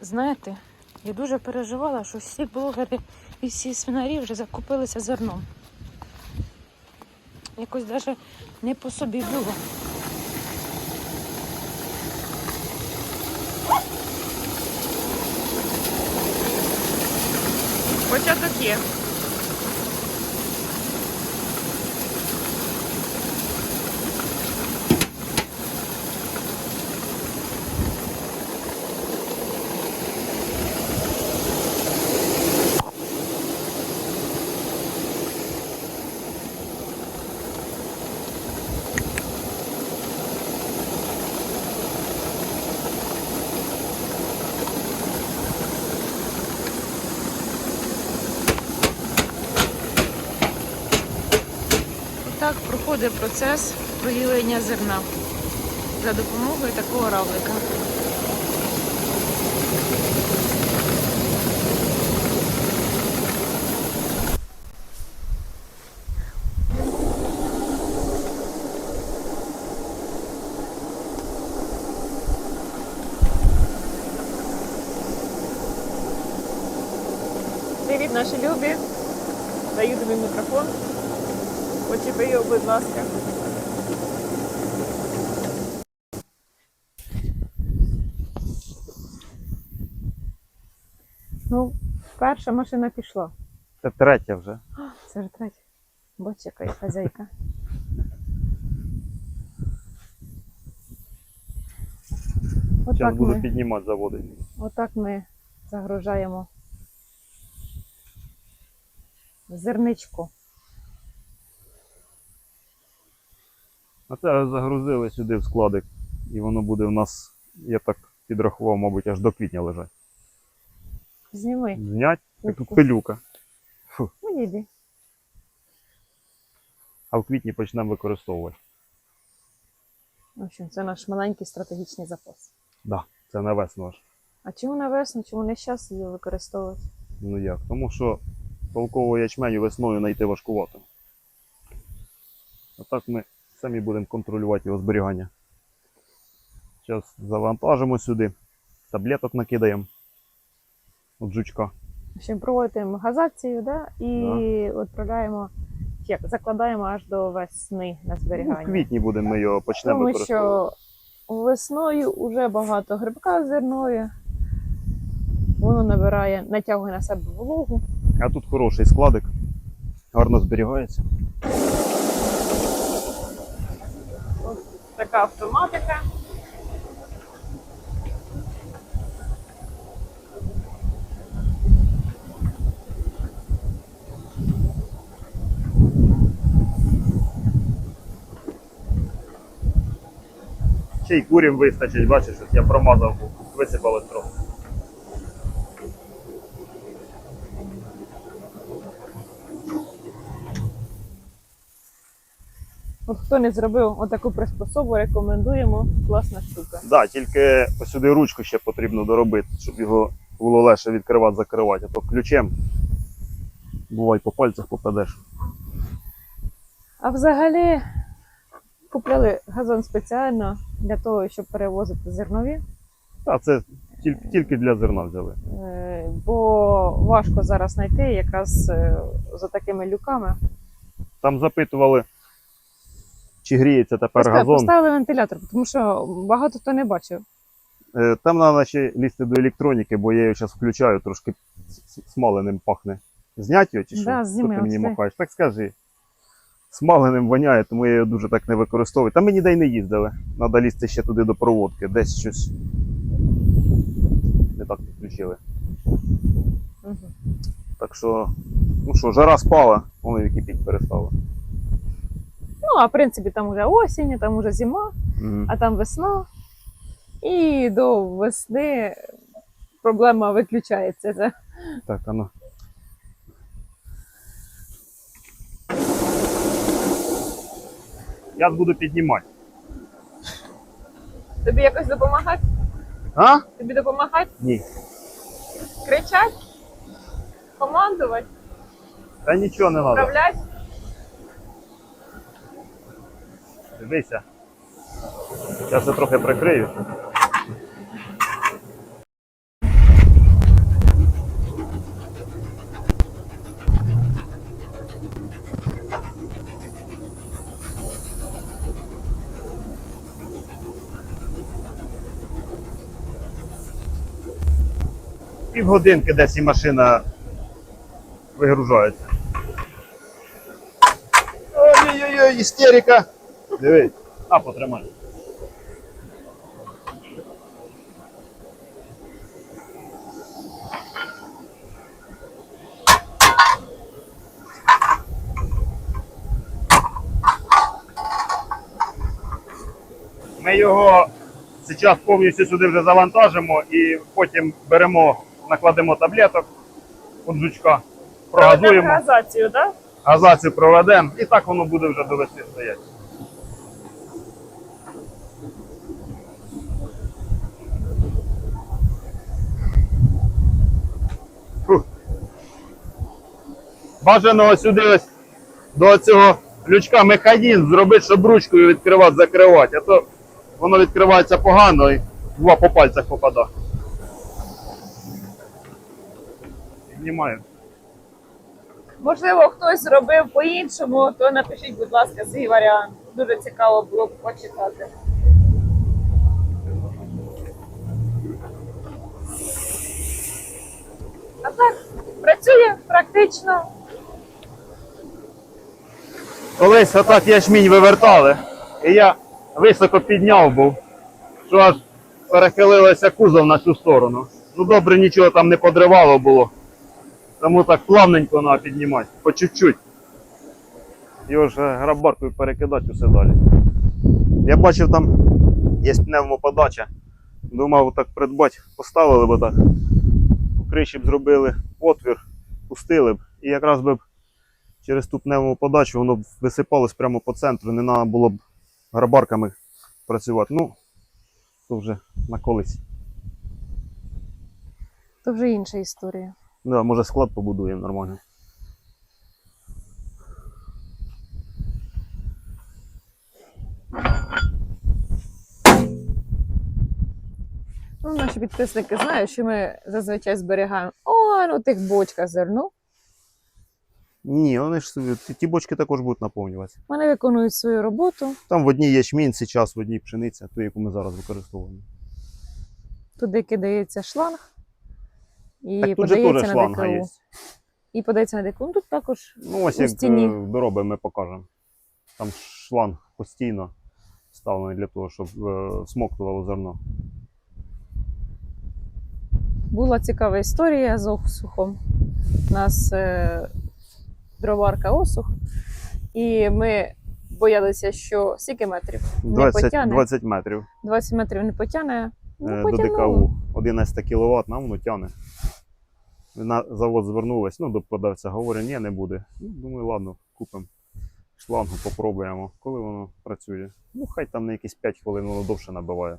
знаєте, я дуже переживала, що всі блогери і всі свинарі вже закупилися зерном. Якось навіть не по собі було. Початок є. Отак проходить процес прогілення зерна за допомогою такого равлика. Привіт, наші любі. Даю тобі мікрофон. Почепи його, будь ласка. Ну, перша машина пішла. Це третя вже. Це вже третя. Бач, яка є хазяйка. Зараз буду ми, піднімати заводи. отак ми загружаємо зерничку. А це загрузили сюди в складик. І воно буде в нас, я так підрахував, мабуть, аж до квітня лежать. Зніми. Знять, так тут пилюка. Ну, їди. А в квітні почнемо використовувати. В общем, це наш маленький стратегічний запас. Да, це на весну аж. А чому на весну, чому не зараз її використовувати? Ну як? Тому що толкового ячменю весною знайти важкувато. А так ми самі будемо контролювати його зберігання. Зараз завантажимо сюди, таблеток накидаємо. От жучка. Общем, проводимо газацію, да? і відправляємо, як, закладаємо аж до весни на Ну, зберігання. в квітні будемо ми його почнемо Тому що весною вже багато грибка зерної. Воно набирає, натягує на себе вологу. А тут хороший складик, гарно зберігається. Така автоматика. Ще й курім вистачить, бачиш, я промазав, висипали трохи. От хто не зробив отаку приспособу, рекомендуємо. Класна штука. Да, тільки сюди ручку ще потрібно доробити, щоб його було легше відкривати, закривати, а то ключем бувай по пальцях попадеш. А взагалі купляли газон спеціально для того, щоб перевозити зернові. Та це тільки, тільки для зерна взяли. Е, Бо важко зараз знайти якраз е, за такими люками. Там запитували, чи гріється тепер Поставили, газон. поставили вентилятор, тому що багато хто не бачив. Е, Там треба ще лізти до електроніки, бо я його зараз включаю, трошки смаленим пахне. Знять його чи що? Да, Що ти мені махаєш? Так скажи. Смаленим воняє, тому я його дуже так не використовую. Та ми ніде й не їздили. Треба лізти ще туди до проводки. Десь щось не так підключили. Угу. Так що, ну що, жара спала, воно і кипіть перестало. Ну, а в принципі, там вже осінь, там вже зима, Мгм. а там весна. І до весни проблема виключається. Це. Так, ну. Я буду піднімати. Тобі якось допомагати? А? Тобі допомагати? Ні. Кричати? Командувати? Та нічого не треба. Управляти? Дивися. Зараз я трохи прикрию. Півгодинки десь і машина вигружається. Ой-ой-ой, істерика! Дивись. А, потримай. Ми його зараз повністю сюди вже завантажимо і потім беремо, накладемо таблеток від жучка, прогазуємо, газацію, так? газацію проведемо і так воно буде вже до весни стояти. Бажано сюди ось до цього лючка механізм зробити, щоб ручкою відкривати, закривати, а то воно відкривається погано і два по пальцях попадає. Піднімаю. Можливо, хтось зробив по-іншому, то напишіть, будь ласка, свій варіант. Дуже цікаво було б почитати. А так, працює практично. Колись отак ячмінь вивертали, і я високо підняв був, що аж перехилилося кузов на цю сторону. Ну добре, нічого там не подривало було. Тому так плавненько треба піднімати, по чуть-чуть. Його ж грабаркою перекидати усе далі. Я бачив там є пневмоподача. Думав так придбати, поставили б так. У криші б зробили отвір, пустили б і якраз би через ту пневмоподачу воно б висипалось прямо по центру, не треба було б грабарками працювати. Ну, то вже на колись. То вже інша історія. Да, може склад побудуємо нормально. Ну, наші підписники знають, що ми зазвичай зберігаємо о, ну тих бочках зерно. Ні, вони ж собі, ті- бочки також будуть наповнюватися. Вони виконують свою роботу. Там в одній ячмінь зараз, в одній пшениця, ту, яку ми зараз використовуємо. Туди кидається шланг. І так тут же подається теж на шланга ДКУ. є. І подається на ДКУ. Ну, Тут також Ну, ось У як стіні. е, доробимо, ми покажемо. Там шланг постійно вставлений для того, щоб е, смоктувало зерно. була цікава історія з осухом. У нас е, дроварка осух, і ми боялися, що скільки метрів? Не 20, потягне. 20 метрів. 20 метрів не потягне. е, Ну, до. ДКУ 11 кВт, нам воно тягне. На завод звернулись, ну, до продавця говорить, ні, не буде. Ну, думаю, ладно, купимо шлангу, попробуємо. Коли воно працює? Ну, хай там на якісь 5 хвилин воно довше набиває.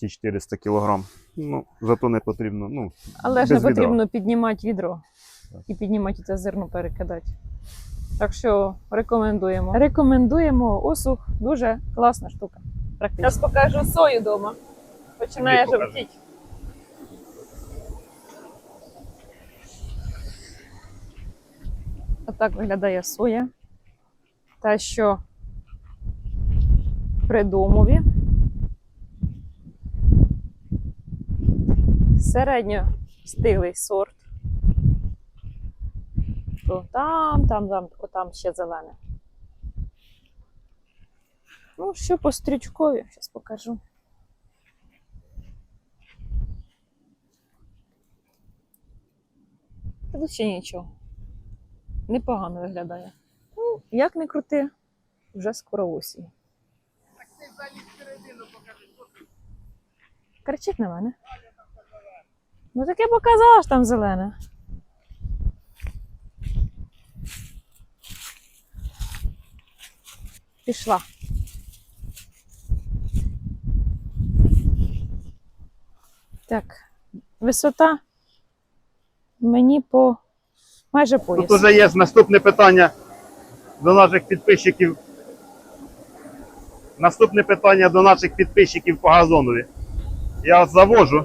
Ті 400 кг. Ну, зато не потрібно. Ну, Але ж не відра. потрібно піднімати відро. І піднімати це зерно перекидати. Так що рекомендуємо. Рекомендуємо осух, дуже класна штука. Зараз покажу сою вдома. Починає жовтіти. Отак виглядає соя. Та, що при домові. Середньо стиглий сорт. То там, там, там, о, там ще зелене. Ну, що по стрічкові, зараз покажу. Тут ще нічого. Непогано виглядає. Ну, як не крути, вже скоро осінь. Кричить на мене. Ну таке показала ж там зелене. Пішла. Так, висота мені по майже пояс. Тут вже є наступне питання до наших підписчиків. Наступне питання до наших підписчиків по газонові. Я завожу,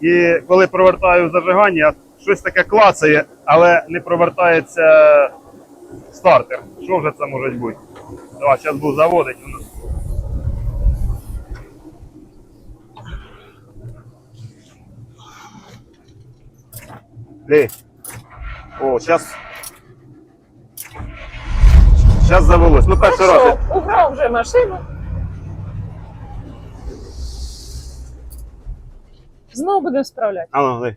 і коли провертаю зажигання, щось таке клацає, але не провертається стартер. Що вже це може бути? Давай, зараз буду заводити. Ли. О, зараз. Зараз завелось. Ну, перший раз. Що, убрав вже машину. Знову будемо справляти. А ну, ли.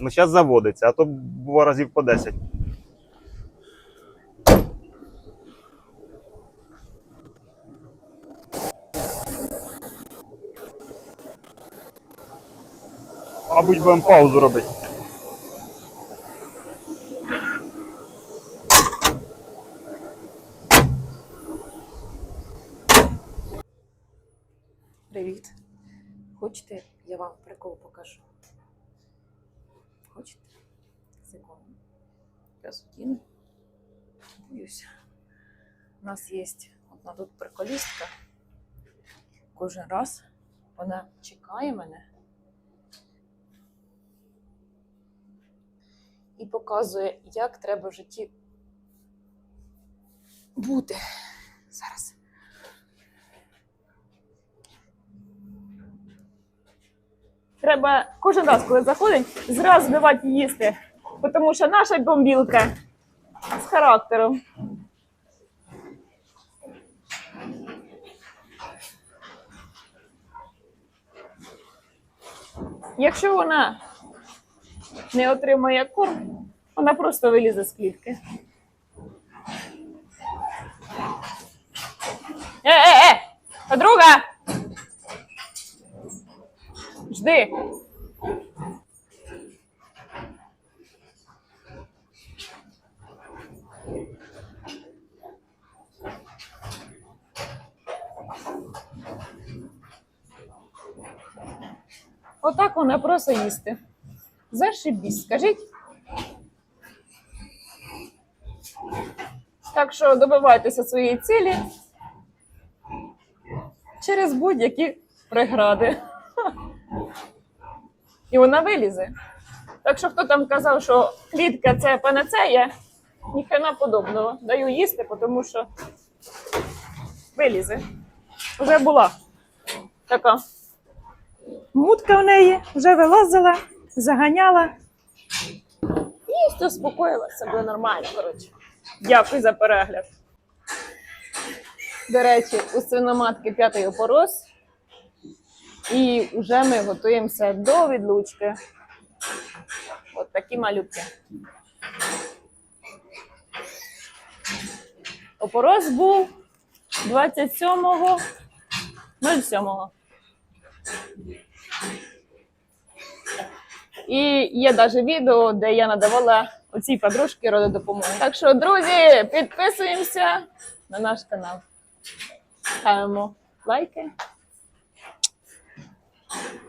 Ну, зараз заводиться, а то бува разів по 10. Мабуть, будемо паузу робити. Привіт. Хочете, я вам прикол покажу? Хочете? Секунду. Зараз одіну. Боюся. У нас є одна тут приколістка. Кожен раз вона чекає мене і показує, як треба в житті бути. Зараз. Треба кожен раз, коли заходить, зразу давати їсти. Тому що наша бомбілка з характером. Якщо вона не отримає корм, вона просто вилізе з клітки. Е, е, е! Подруга! Жди. Отак вона просто їсти. Зашибісь, скажіть. Так що добивайтеся своєї цілі через будь-які прегради. І вона вилізе. Так що хто там казав, що клітка це панацея, ніхрена подобного. Даю їсти, тому що вилізе. Вже була така мутка в неї, вже вилазила, заганяла. І все успокоїлася, буде нормально, коротше. Дякую за перегляд. До речі, у свиноматки п'ятий опорос. І вже ми готуємося до відлучки. От такі малюки. Опорос був 27.07. І є навіть відео, де я надавала оцій подружці рододопомогу. Так що, друзі, підписуємося на наш канал. Ставимо лайки.